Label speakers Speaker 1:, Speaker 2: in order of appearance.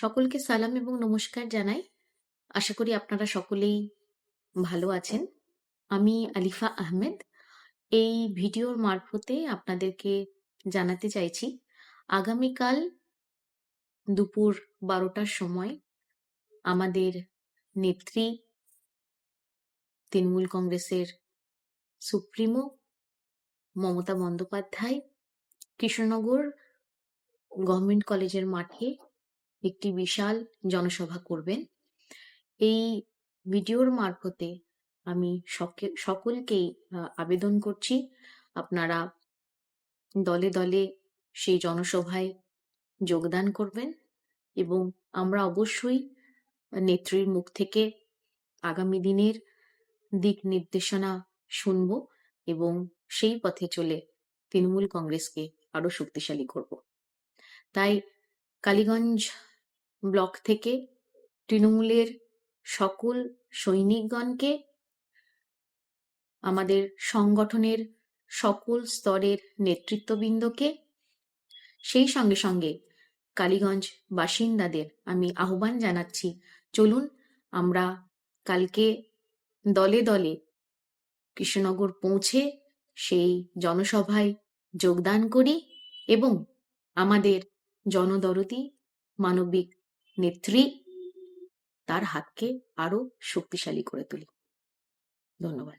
Speaker 1: সকলকে সালাম এবং নমস্কার জানাই। আশা করি আপনারা সকলেই ভালো আছেন। আমি আলিফা আহমেদ। এই ভিডিওর মারফতে আপনাদেরকে জানাতে চাইছি, আগামীকাল দুপুর বারোটার সময় আমাদের নেত্রী তৃণমূল কংগ্রেসের সুপ্রিমো মমতা বন্দ্যোপাধ্যায় কৃষ্ণনগর গভর্নমেন্ট কলেজের মাঠে একটি বিশাল জনসভা করবেন। এই ভিডিওর মারফতে আমি সকলকেই আবেদন করছি, আপনারা দলে দলে সেই জনসভায় যোগদান করবেন এবং আমরা অবশ্যই নেত্রীর মুখ থেকে আগামী দিনের দিক নির্দেশনা শুনব এবং সেই পথে চলে তৃণমূল কংগ্রেসকে আরও শক্তিশালী করব। তাই কালীগঞ্জ ব্লক থেকে তৃণমূলের সকল সৈনিকগণকে, আমাদের সংগঠনের সকল স্তরের নেতৃত্ববৃন্দকে, সেই সঙ্গে সঙ্গে কালীগঞ্জ বাসিন্দাদের আমি আহ্বান জানাচ্ছি, চলুন আমরা কালকে দলে দলে কৃষ্ণনগর পৌঁছে সেই জনসভায় যোগদান করি এবং আমাদের জনদরদি মানবিক নেত্রী তার হাতকে আরও শক্তিশালী করে তুলি। ধন্যবাদ।